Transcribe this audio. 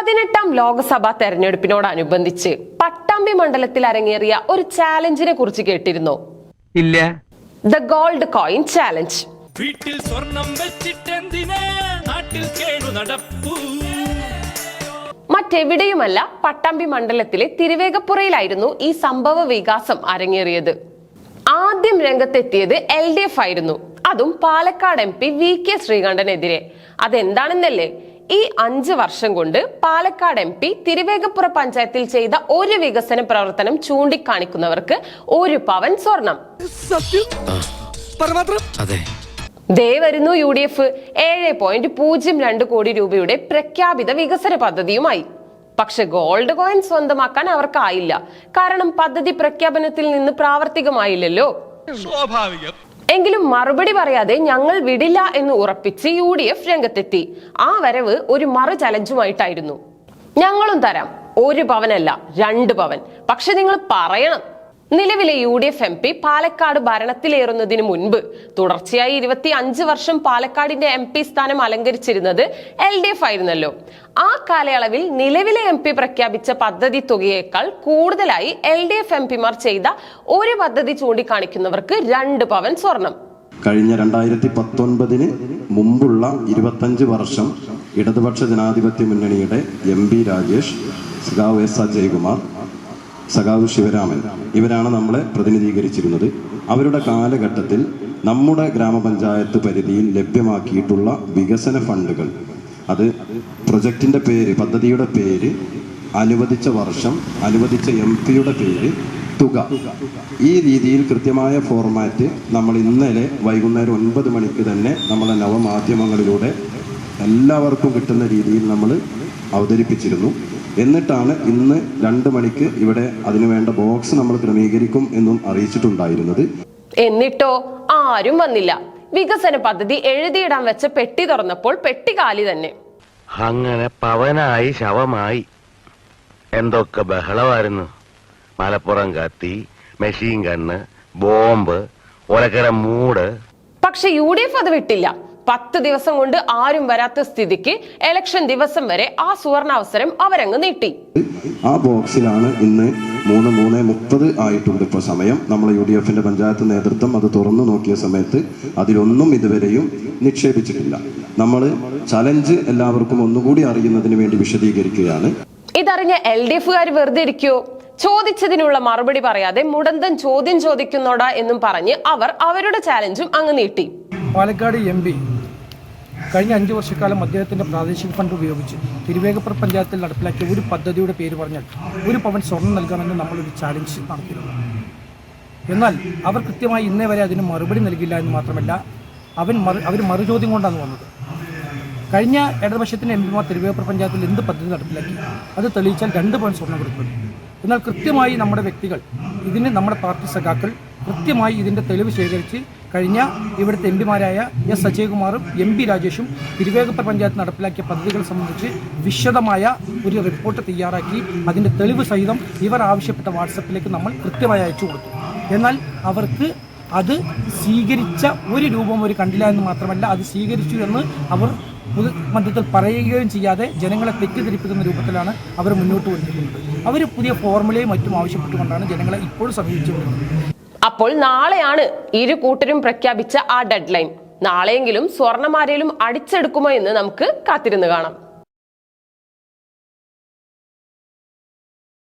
പതിനെട്ടാം ലോക്സഭാ തെരഞ്ഞെടുപ്പിനോടനുബന്ധിച്ച് പട്ടാമ്പി മണ്ഡലത്തിൽ അരങ്ങേറിയ ഒരു ചാലഞ്ചിനെ കുറിച്ച് കേട്ടിരുന്നു. ഇല്ല. ദ ഗോൾഡ് കോയിൻ ചാലഞ്ച് വീട്ടിൽ സ്വർണം വെച്ചിട്ടെന്തിനാ? നാട്ടിൽ നടപ്പൂ. മറ്റെവിടെയുമല്ല പട്ടാമ്പി മണ്ഡലത്തിലെ തിരുവേഗപ്പുറയിലായിരുന്നു ഈ സംഭവ വികാസം അരങ്ങേറിയത്. ആദ്യം രംഗത്തെത്തിയത് എൽ ഡി എഫ് ആയിരുന്നു. അതും Palakkad M P V K ശ്രീകണ്ഠനെതിരെ. അതെന്താണെന്നല്ലേ? ഈ അഞ്ച് വർഷം കൊണ്ട് പാലക്കാട് എം പി തിരുവേഗപ്പുറ പഞ്ചായത്തിൽ ചെയ്ത ഒരു വികസന പ്രവർത്തനം ചൂണ്ടിക്കാണിക്കുന്നവർക്ക് ഒരു പവൻ സ്വർണം. അതെ. ദേ വരുന്നു യു ഡി എഫ്. ഏഴ് പോയിന്റ് പൂജ്യം രണ്ട് കോടി രൂപയുടെ പ്രഖ്യാപിത വികസന പദ്ധതിയുമായി. പക്ഷെ ഗോൾഡ് കോയിൻ സ്വന്തമാക്കാൻ അവർക്കായില്ല. കാരണം പദ്ധതി പ്രഖ്യാപനത്തിൽ നിന്ന് പ്രാവർത്തികമായില്ലല്ലോ. സ്വാഭാവികം. എങ്കിലും മറുപടി പറയാതെ ഞങ്ങൾ വിടില്ല എന്ന് ഉറപ്പിച്ച് യു ഡി എഫ് രംഗത്തെത്തി. ആ വരവ് ഒരു മറു ചലഞ്ചുമായിട്ടായിരുന്നു. ഞങ്ങളും തരാം. ഒരു പവനല്ല രണ്ട് പവൻ. പക്ഷെ നിങ്ങൾ പറയണം. നിലവിലെ U D F M P Palakkad ഭരണത്തിലേറുന്നതിന് മുൻപ് തുടർച്ചയായി ഇരുപത്തി അഞ്ച് വർഷം പാലക്കാടിന്റെ എം പി സ്ഥാനം അലങ്കരിച്ചിരുന്നത് എൽ ഡി എഫ് ആയിരുന്നല്ലോ. ആ കാലയളവിൽ നിലവിലെ എം പി പ്രഖ്യാപിച്ച പദ്ധതി തുകയേക്കാൾ കൂടുതലായി എൽ ഡി എഫ് എം പിമാർ ചെയ്ത ഒരു പദ്ധതി ചൂണ്ടിക്കാണിക്കുന്നവർക്ക് രണ്ട് പവൻ സ്വർണം. കഴിഞ്ഞ രണ്ടായിരത്തി പത്തൊൻപതിന് മുമ്പുള്ള ഇരുപത്തഞ്ച് വർഷം ഇടതുപക്ഷ ജനാധിപത്യ മുന്നണിയുടെ എം പി രാജേഷ് സഖാവ് എസ് അജയ്കുമാർ സഖാവ് ശിവരാമൻ. ഇവരാണ് നമ്മളെ പ്രതിനിധീകരിച്ചിരുന്നത്. അവരുടെ കാലഘട്ടത്തിൽ നമ്മുടെ ഗ്രാമപഞ്ചായത്ത് പരിധിയിൽ ലഭ്യമാക്കിയിട്ടുള്ള വികസന ഫണ്ടുകൾ. അത് പ്രൊജക്റ്റിന്റെ പേര് പദ്ധതിയുടെ പേര് അനുവദിച്ച വർഷം അനുവദിച്ച എം പിയുടെ പേര് തുക. ഈ രീതിയിൽ കൃത്യമായ ഫോർമാറ്റ് നമ്മൾ ഇന്നലെ വൈകുന്നേരം ഒൻപത് മണിക്ക് തന്നെ നമ്മളെ നവമാധ്യമങ്ങളിലൂടെ എല്ലാവർക്കും കിട്ടുന്ന രീതിയിൽ നമ്മൾ അവതരിപ്പിച്ചിരുന്നു. എന്നിട്ടാണ് ഇന്ന് രണ്ട് മണിക്ക് ഇവിടെ അതിനുവേണ്ട ബോക്സ് നമ്മൾ ക്രമീകരിക്കും എന്നും അറിയിച്ചിട്ടുണ്ടായിരുന്നത്. എന്നിട്ടോ? ആരും വന്നില്ല. വികസന പദ്ധതി എഴുതിയിടാൻ വെച്ച പെട്ടി തുറന്നപ്പോൾ പെട്ടി കാലി തന്നെ. അങ്ങനെ പവനായി ശവമായി. എന്തൊക്കെ ബഹളമായിരുന്നു. മലപ്പുറം കത്തി മെഷീൻ കണ്ണ് ബോംബ് ഒലക്കര മൂട്. പക്ഷെ യു ഡി എഫ് അത് വിട്ടില്ല. പത്ത് ദിവസം കൊണ്ട് ആരും വരാത്ത സ്ഥിതിക്ക് ഇലക്ഷൻ ദിവസം വരെ ആ സുവർണാവസരം അവരങ്ങ് നീട്ടി. ആ ബോക്സിലാണ് ഇന്ന് മൂന്ന് മൂന്ന് മുപ്പത് ആയിട്ടുണ്ട് ഇപ്പോൾ സമയം. നമ്മൾ യു ഡി എഫിന്റെ പഞ്ചായത്ത് നേതൃത്വം അത് തുറന്നു നോക്കിയ സമയത്ത് അതിലൊന്നും ഇതുവരെയും നിക്ഷേപിച്ചിട്ടില്ല. നമ്മൾ ചലഞ്ച് എല്ലാവർക്കും ഒന്നുകൂടി അറിയുന്നതിന് വേണ്ടി വിശദീകരിക്കുകയാണ്. ഇതറിഞ്ഞ എൽ ഡി എഫുകാർ വെറുതെ ഇരിക്കുവോ? ചോദിച്ചതിനുള്ള മറുപടി പറയാതെ മുടന്തൻ ചോദ്യം ചോദിക്കുന്നോടാ എന്നും പറഞ്ഞ് അവർ അവരുടെ ചാലഞ്ചും അങ്ങ് നീട്ടി. പാലക്കാട് എം പി കഴിഞ്ഞ അഞ്ച് വർഷക്കാലം അദ്ദേഹത്തിന്റെ പ്രാദേശിക ഫണ്ട് ഉപയോഗിച്ച് തിരുവേഗപ്പുറ പഞ്ചായത്തിൽ നടപ്പിലാക്കിയ ഒരു പദ്ധതിയുടെ പേര് പറഞ്ഞാൽ ഒരു പവൻ സ്വർണം നൽകാമെന്ന് നമ്മളൊരു ചാലഞ്ച് നടത്തിയിരുന്നു. എന്നാൽ അവർ കൃത്യമായി ഇന്നേ വരെ അതിന് മറുപടി നൽകില്ല എന്ന് മാത്രമല്ല അവൻ മറു അവർ മറുചോദ്യം കൊണ്ടാണ് വന്നത്. കഴിഞ്ഞ ഇടതുപക്ഷത്തിന്റെ എം പിമാർ തിരുവേഗപ്പുറ പഞ്ചായത്തിൽ എന്ത് പദ്ധതി നടപ്പിലാക്കി? അത് തെളിയിച്ചാൽ രണ്ട് പവൻ സ്വർണം കൊടുക്കും. എന്നാൽ കൃത്യമായി നമ്മുടെ വ്യക്തികൾ ഇതിന് നമ്മുടെ പാർട്ടി സഖാക്കൾ കൃത്യമായി ഇതിന്റെ തെളിവ് ശേഖരിച്ച് കഴിഞ്ഞ ഇവിടുത്തെ എം പിമാരായ എസ് അജയകുമാറും എം പി രാജേഷും തിരുവേഗപ്പ പഞ്ചായത്ത് നടപ്പിലാക്കിയ പദ്ധതികൾ സംബന്ധിച്ച് വിശദമായ ഒരു റിപ്പോർട്ട് തയ്യാറാക്കി. അതിന്റെ തെളിവ് സഹിതം ഇവർ ആവശ്യപ്പെട്ട വാട്സപ്പിലേക്ക് നമ്മൾ കൃത്യമായി അയച്ചു കൊടുത്തു. എന്നാൽ അവർക്ക് അത് സ്വീകരിച്ച ഒരു രൂപം ഒരു കണ്ടില്ല എന്ന് മാത്രമല്ല അത് സ്വീകരിച്ചു എന്ന് അവർ പൊതു മധ്യത്തിൽ പറയുകയും ചെയ്യാതെ ജനങ്ങളെ തെറ്റിദ്ധരിപ്പിക്കുന്ന രൂപത്തിലാണ് അവർ മുന്നോട്ട് വന്നിരിക്കുന്നത്. അവർ പുതിയ ഫോർമുലയും മറ്റും ആവശ്യപ്പെട്ടുകൊണ്ടാണ് ജനങ്ങളെ ഇപ്പോഴും സമീപിച്ചുകൊണ്ടിരിക്കുന്നത്. അപ്പോൾ നാളെയാണ് ഇരു കൂട്ടരും പ്രഖ്യാപിച്ച ആ ഡെഡ് ലൈൻ നാളെയെങ്കിലും സ്വർണമാരയിലും അടിച്ചെടുക്കുമോ എന്ന് നമുക്ക് കാത്തിരുന്ന് കാണാം.